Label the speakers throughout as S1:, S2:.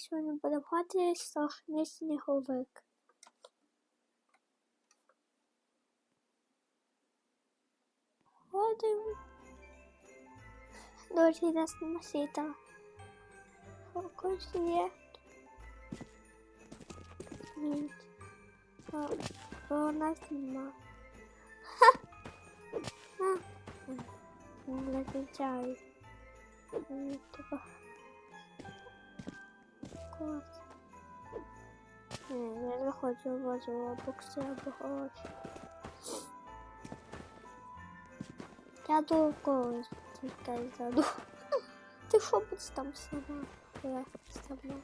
S1: сьогодні будемо грати страшний сніговик. Ходимо. Дуже нас не світа. Фокус є. Ні. О, о, нас нема. Ха! А. Не кричай. Ні, типа. Клас. Ні, я не хочу возити бокси або гроші. Я до когось тільки заду. Ти що будеш там сама? Я сама.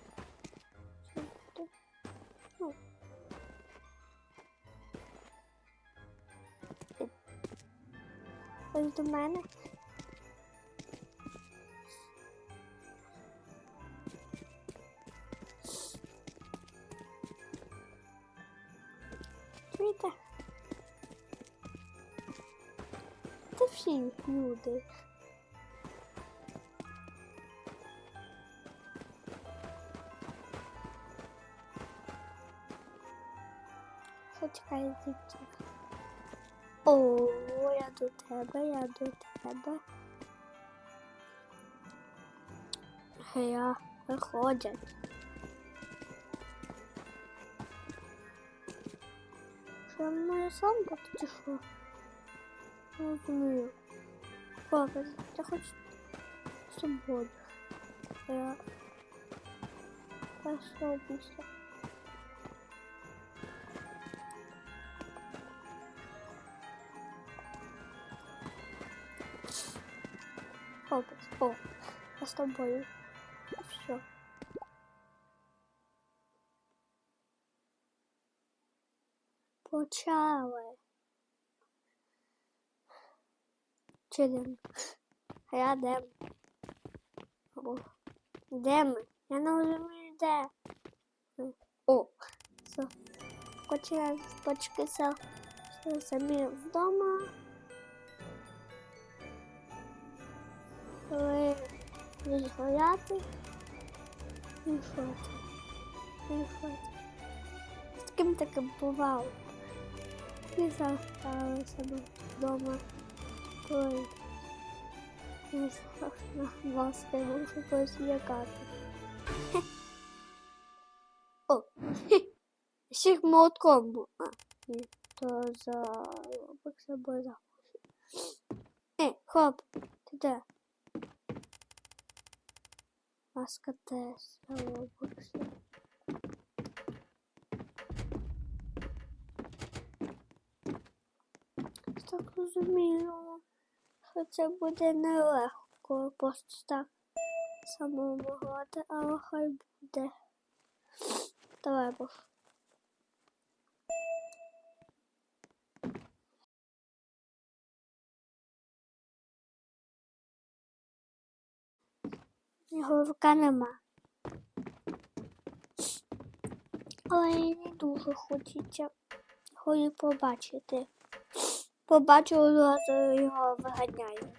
S1: Ну. Ось до. Чуєте? Це всі люди. Що чекає дівчина? О, я до тебе, я до тебе. Я виходять. Що моя самка чи що? Не розумію. Папа, я хочу свободу. Я... Я собуся. Хлопець, о, я з тобою. Почали. Чилим. А я де? Де ми? Я не розумію, де. О, все. Хоча почкися самі вдома. Коли будуть гуляти. І це? І це? З таким бувало. І залишалися вдома. Ой. Не. Вас я можу когось О. Всіх молотком був. А, ні, то за робокс або за. Ей, хоп, ти де? Маска теж за робокс. Так розумію, що це буде нелегко просто так самому грати, але хай буде. Бо. Головка нема. Але не дуже хочеться хочу побачити. Побачу одразу його виганяю.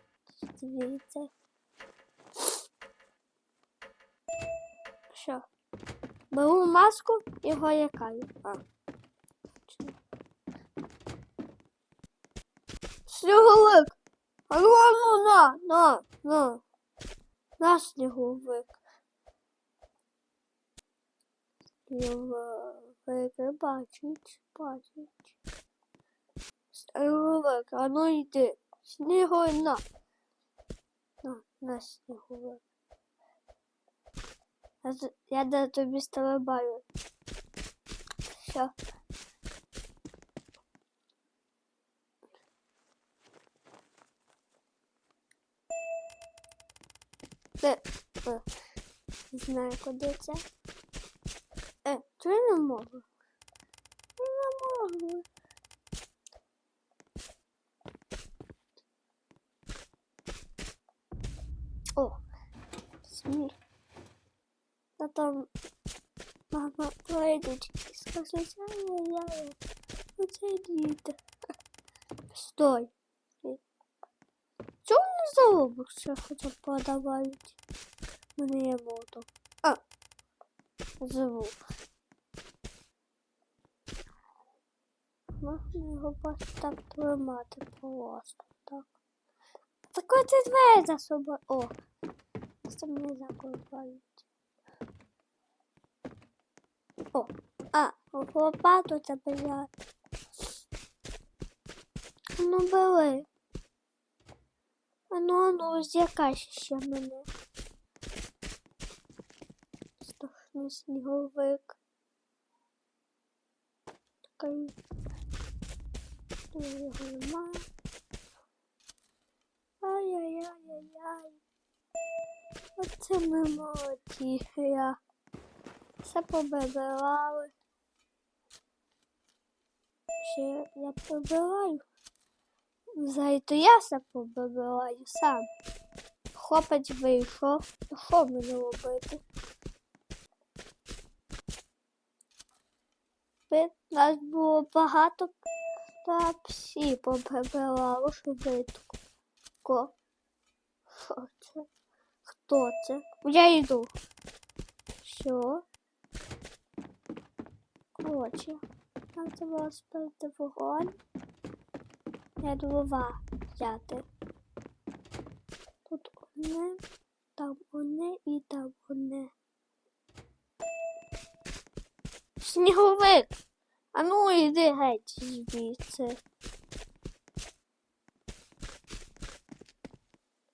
S1: Звідси. Що? Беру маску його лякаю. А. Сніговик! А ну, ну, на, на, на. На сніговик. Сніговик бачить, бачить. Сніговик, а ну йди. Сніговик, на. На, на сніговик. Я, до тобі стрибаю. Все. Е, е, не знаю, куди це. Е, чого я не можу? Я не можу. О, сміх. Та там мама твоєї скаже, ай-яй-яй, оце діти. Стой. Чому не за обух ще хоча б подавають? Мене є мото. А. звук. Можна його просто так тримати просто так. Закрити двері за собою. О! Це мені закривають. О! Лопату забирати. Ну бери. А ну, ну, з'якайся ще мене. Страшний сніговик. Такий. Його нема. Ай-яй-яй-яй-яй. Оце ми молоді. Все побивали. Ще я побиваю. Взагалі то я все побиваю сам. Хлопець вийшов. Що мені робити? Би- Нас було багато та всі побивали швидко. Ко? Що це? Хто це? Я йду. Що? Коротше, нам треба спити вогонь. Я дрова взяти. Тут одне, там одне і там одне. Сніговик! А ну йди геть звідси.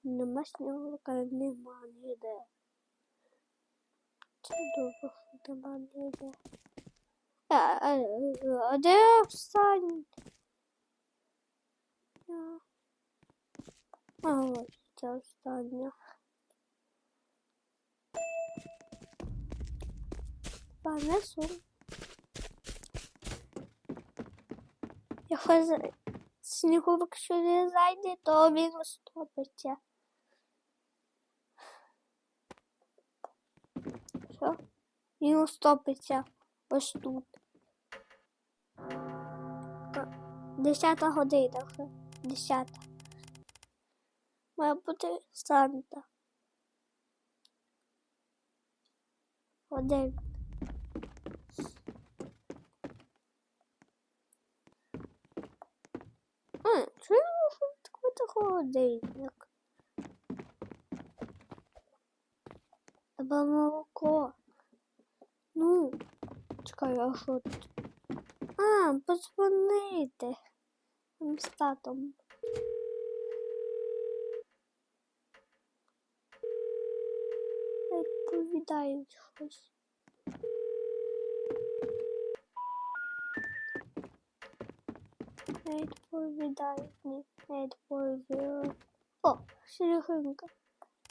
S1: Нема сніговика, нема ніде. Це довго нема ніде. А, а, а де останній? А, ось це остання. Понесу. Якщо з- сніговик сюди зайде, то він розтопиться. Що? Він розтопиться ось тут. Десята година вже. Десята. Має бути Санта. Один. А, чому такий холодильник? Треба молоко. Ну, чекай, а що тут? А, подзвонити. Там з татом. Відповідають щось. Не відповідають, ні, не відповідають. О, шерехинка.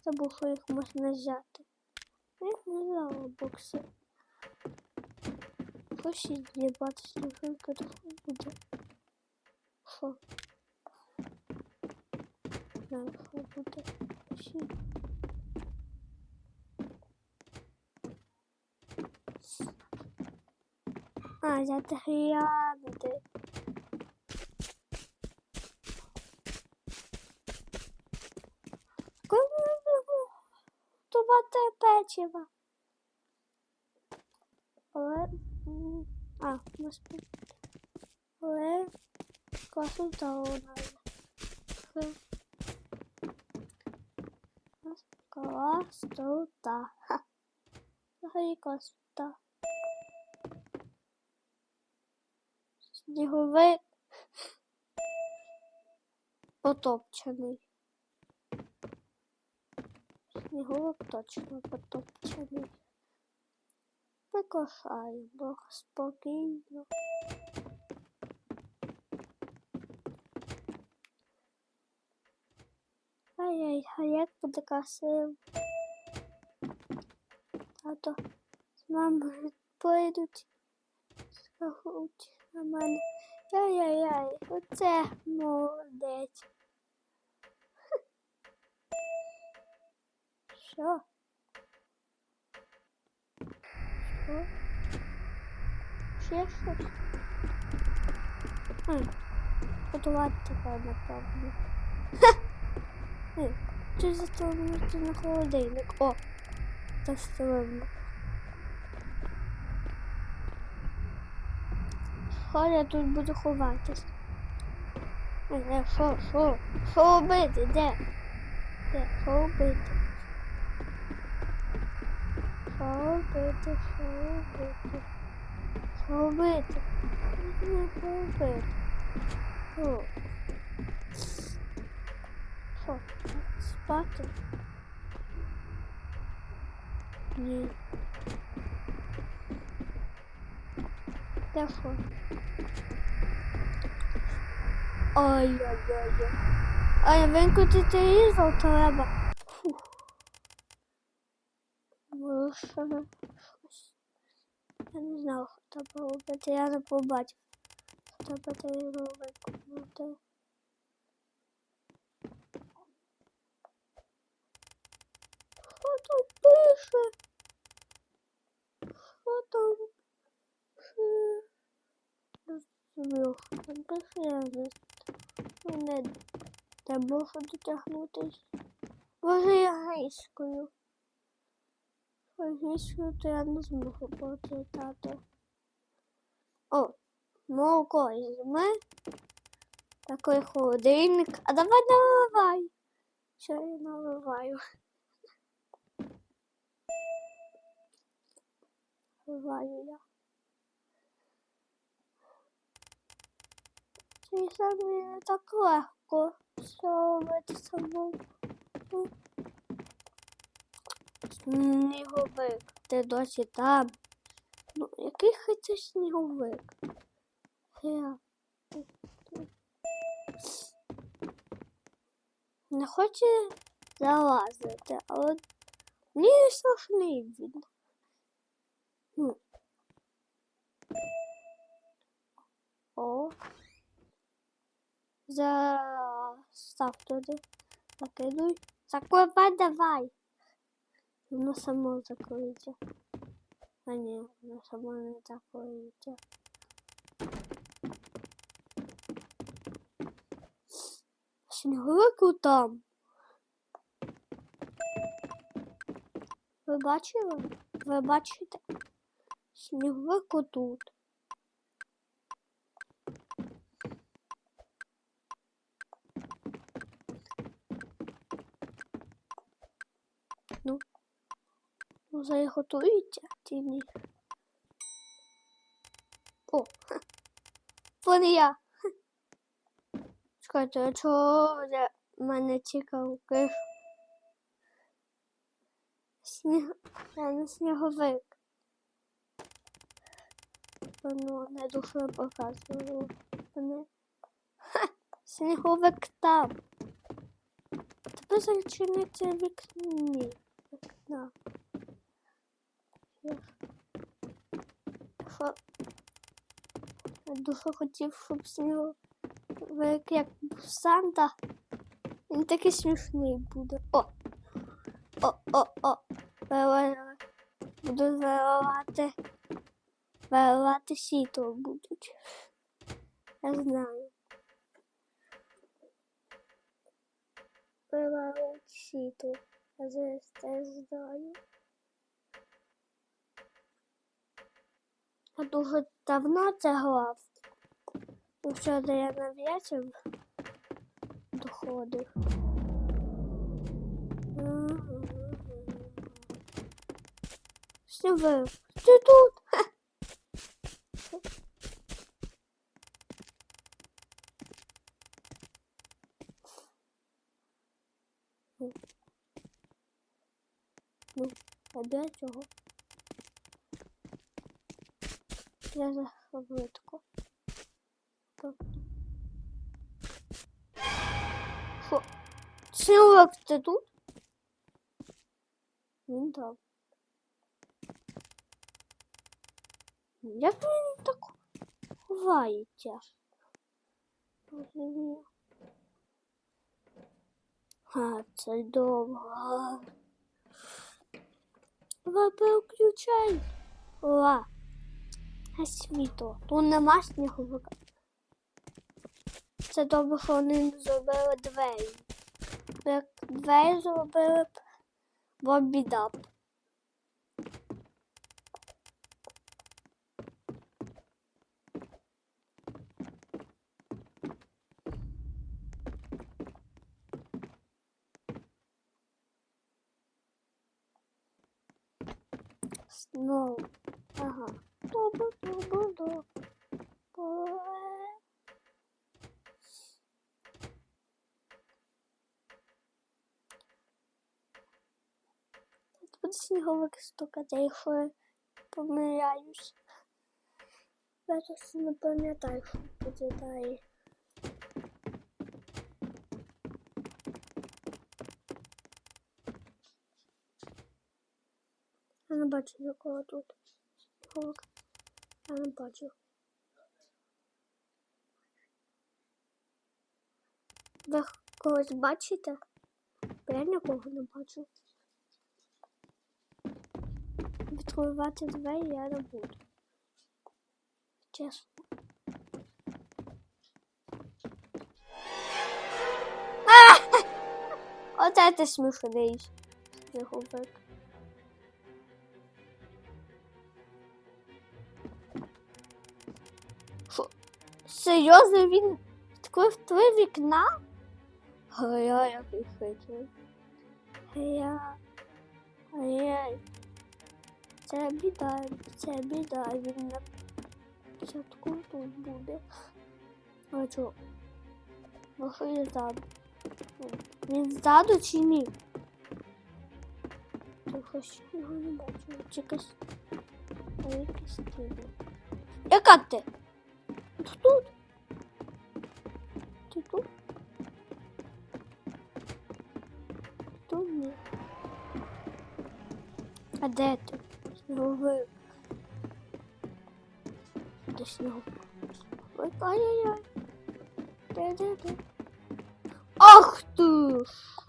S1: Забув, що їх можна взяти. Їх не взяла бокси. Хочеш з'їбати шерехинка, то буде. Не, хай буде. Ще. А, взяти гіанти. Коли ми будемо готувати печиво? Але... А, спи. Але... Класно того надо. Кластота. Ха. Взагалі кластота. Сніговик потопчений. Сніговик точно потопчений. Прикрашаємо спокійно. Ай-яй, а як буде красиво. Тато з мамою прийдуть, скажуть на мене. Ай-яй-яй, оце молодець. Що? Що? Ще щось? Готувати тепер, напевно. Ха! Ні, чи заставити на холодильник. О! Заставимо. Хай я тут буду ховатись. Не, що, що? Що робити? Де? Де? Що робити? Що робити? Що робити? Що робити? Не робити. Що? Що? Спати? Ні. Де що? Ой-ой-ой. Ай, викрутити різал треба. Фух. Лише щось. Я не знав, треба робити. Я не побачив. Що треба різал викрутити. Що там пише? Що там пише? Зрозумів, що можу дотягнутись. Може я англійською. Англійською то я не зможу прочитати. О, молоко візьми. Такий холодильник. А давай наливай. Що я наливаю? Наливаю я. Це саме не так легко. Що робити самому? Сніговик, ти досі там. Ну, який хоче сніговик? Я. Не хоче залазити, але мені страшний він. Ну. О. Застав туди. Закидуй. Закривай давай. Воно само закриється. А ні, воно само не закриється. Сніговику там. Ви бачили? Ви бачите? Сніговику тут. Ну, вже готується чи ні? О, ха. вон я. Чекайте, а чого вже мене цікаво киш? Сніг... Я не сніговик. Воно не дуже показувало мене. Ха, сніговик там. Тебе зачиниться вікні. Вікна. Я? Дуже хотів, щоб сніговик як Санта. Він такий смішний буде. О! О, о, о! Буду виливати. Виливати сіто будуть. Я знаю. Виливають сіто. Я зараз теж знаю. Я дуже давно це грав. Ну, Вчора я на вечір доходив. Сніви, ти тут? Ну. Ну, опять чого? Я за шаблитку. Що? Силок ти тут? Він там. Як він так ховається? Розумію. А, це довго. Давай переключай. Ла. на світло. Тут нема сніговика. Це добре, що вони зробили двері. Як двері зробили б, бо біда б. Знову. Ага. Буде сніговик стукати, якщо я помиляюсь. Я просто не пам'ятаю, що буде. Я не бачу нікого тут. Сніговик. Я не бачу. Когось бачите? Бо я нікого не бачу. Відкривати двері я не буду. Чесно. Оце ти смішний сніговик. Серйозно він відкрив три вікна? Гая, який хитрий. Гая. Ай-яй. Це біда, це біда, він на початку тут буде. А чо? Може і ззаду. Він ззаду чи ні? Трохи ще його не бачу. Чи. Яка ти? Ти тут? Ти тут? Тут ні. А де ти? Сніговик. Де сніговик? Ой, ай-яй-яй. Де, де, де? Ах ти ж!